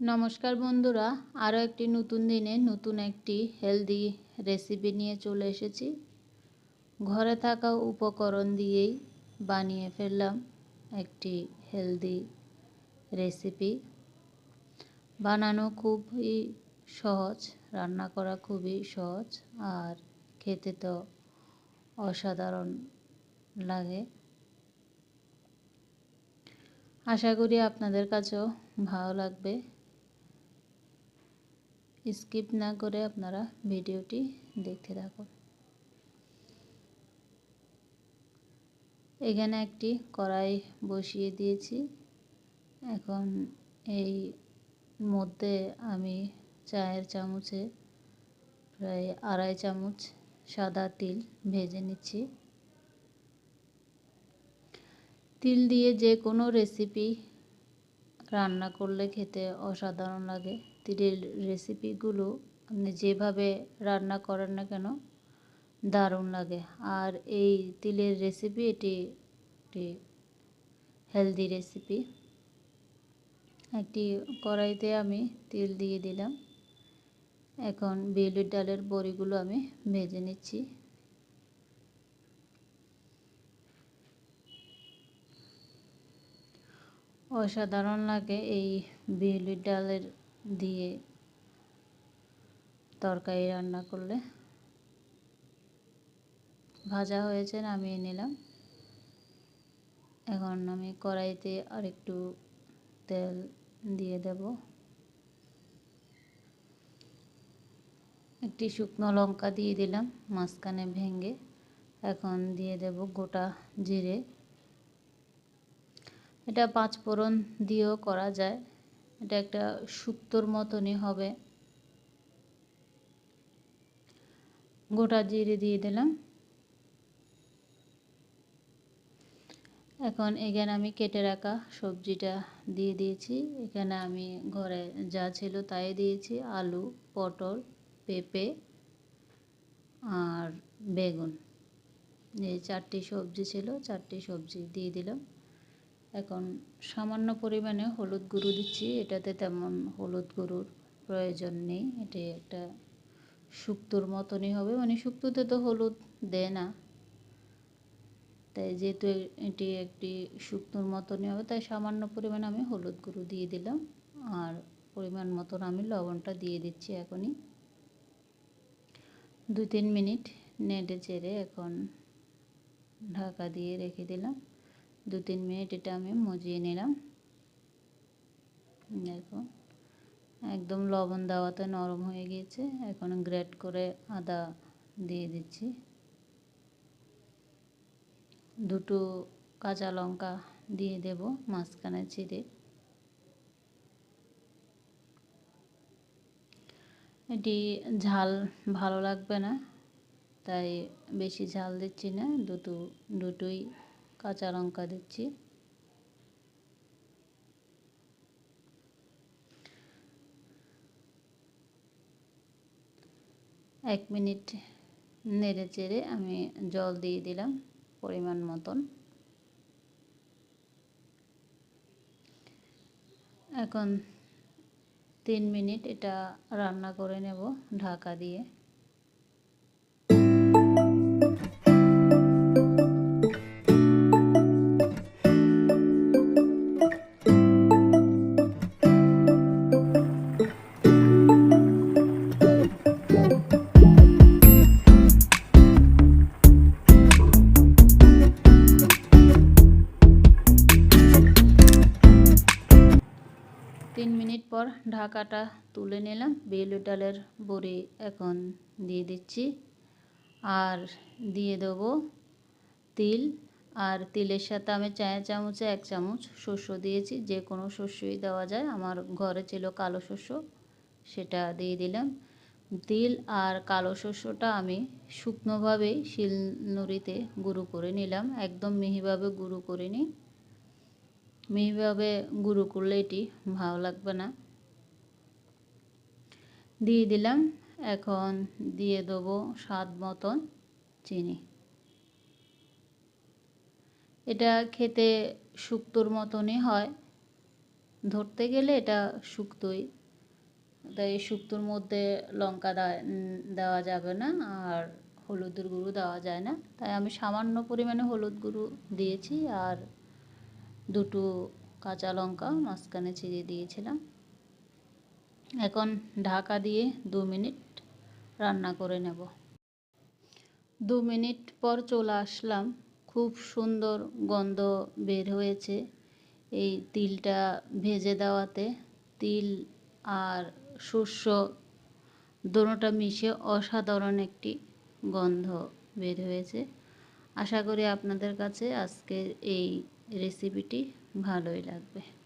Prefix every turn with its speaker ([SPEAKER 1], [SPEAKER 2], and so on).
[SPEAKER 1] নমস্কার বন্ধুরা, আরও একটি নতুন দিনে নতুন একটি হেলদি রেসিপি নিয়ে চলে এসেছি। ঘরে থাকা উপকরণ দিয়েই বানিয়ে ফেললাম একটি হেলদি রেসিপি বানানো খুবই সহজ, রান্না করা খুবই সহজ, আর খেতে তো অসাধারণ লাগে। আশা করি আপনাদের কাছেও ভালো লাগবে। স্কিপ না করে আপনারা ভিডিওটি দেখতে থাকুন। এখানে একটি কড়াই বসিয়ে দিয়েছি। এখন এই মধ্যে আমি চায়ের চামচে প্রায় আড়াই চামচ সাদা তিল ভেজে নিচ্ছি। তিল দিয়ে যে কোনো রেসিপি রান্না করলে খেতে অসাধারণ লাগে। তিলের রেসিপিগুলো আপনি যেভাবে রান্না করেন না কেন, দারুণ লাগে। আর এই তিলের রেসিপি এটি একটি হেলদি রেসিপি একটি কড়াইতে আমি তেল দিয়ে দিলাম। এখন বিউলির ডালের বড়িগুলো আমি ভেজে নিচ্ছি। অসাধারণ লাগে এই বিউলির ডালের দিয়ে তরকারি রান্না করলে ভাজা হয়েছে, নামিয়ে নিলাম। এখন আমি কড়াইতে আরেকটু তেল দিয়ে দেব। একটি শুকনো লঙ্কা দিয়ে দিলাম, মাঝখানে ভেঙে এখন দিয়ে দেব গোটা জিরে। এটা পাঁচ ফোড়ন দিয়েও করা যায়। এটা একটা শুক্তোর মতনই হবে। গোটা জিরে দিয়ে দিলাম। এখন এখানে আমি কেটে রাখা সবজিটা দিয়ে দিয়েছি। এখানে আমি ঘরে যা ছিল তাই দিয়েছি, আলু, পটল, পেঁপে আর বেগুন। এই চারটি সবজি ছিল, চারটি সবজি দিয়ে দিলাম। এখন সামান্য পরিমাণে হলুদ গুঁড়ো দিচ্ছি। এটাতে তেমন হলুদ গুঁড়োর প্রয়োজন নেই। এটি একটা শুক্তোর মতনই হবে। মানে শুক্তোতে তো হলুদ দেয় না। তাই যেহেতু এটি একটি শুক্তোর মতনই হবে, তাই সামান্য পরিমাণে আমি হলুদ গুঁড়ো দিয়ে দিলাম। আর পরিমাণ মতন আমি লবণটা দিয়ে দিচ্ছি এখনই। দু তিন মিনিট নেড়ে চেড়ে এখন ঢাকা দিয়ে রেখে দিলাম। দু তিন মিনিট এটা আমি মজিয়ে নিলাম। দেখো, একদম লবণ দেওয়াতে নরম হয়ে গিয়েছে। এখন গ্রেট করে আদা দিয়ে দিচ্ছি। দুটো কাঁচা লঙ্কা দিয়ে দেব মাঝখানে চিড়ে। এটি ঝাল ভালো লাগবে না, তাই বেশি ঝাল দিচ্ছি না, দুটো, দুটোই কাঁচা লঙ্কা দিচ্ছি। এক মিনিট নেড়ে চেড়ে আমি জল দিয়ে দিলাম পরিমাণ মতন। এখন তিন মিনিট এটা রান্না করে নেব ঢাকা দিয়ে। তিন মিনিট পর ঢাকাটা তুলে নিলাম। বেলু ডালের বড়ি এখন দিয়ে দিচ্ছি। আর দিয়ে দেবো তিল। আর তিলের সাথে আমি চায়ের চামচে এক চামচ শস্য দিয়েছি। যে কোনো শস্যই দেওয়া যায়। আমার ঘরে ছিল কালো শস্য, সেটা দিয়ে দিলাম। তিল আর কালো শস্যটা আমি শুকনোভাবেই শিলনোড়িতে গুঁড়ো করে নিলাম। একদম মিহিভাবে গুঁড়ো করে নিই। মিহিভাবে গুঁড়ো করলে এটি ভালো লাগবে না। দিয়ে দিলাম, এখন দিয়ে দেবো স্বাদ মতন চিনি। এটা খেতে শুক্তোর মতনই হয়। ধরতে গেলে এটা শুক্তোই, তাই শুক্তোর মধ্যে লঙ্কা দেওয়া যাবে না, আর হলুদের গুঁড়ো দেওয়া যায় না। তাই আমি সামান্য পরিমাণে হলুদ গুঁড়ো দিয়েছি, আর দুটো কাঁচা লঙ্কা মাঝখানে ছিঁড়ে দিয়েছিলাম। এখন ঢাকা দিয়ে দু মিনিট রান্না করে নেব। দু মিনিট পর চলে আসলাম। খুব সুন্দর গন্ধ বের হয়েছে এই তিলটা ভেজে দেওয়াতে। তিল আর শস্য দোনোটা মিশে অসাধারণ একটি গন্ধ বের হয়েছে। আশা করি আপনাদের কাছে আজকের এই রেসিপিটি ভালোই লাগবে।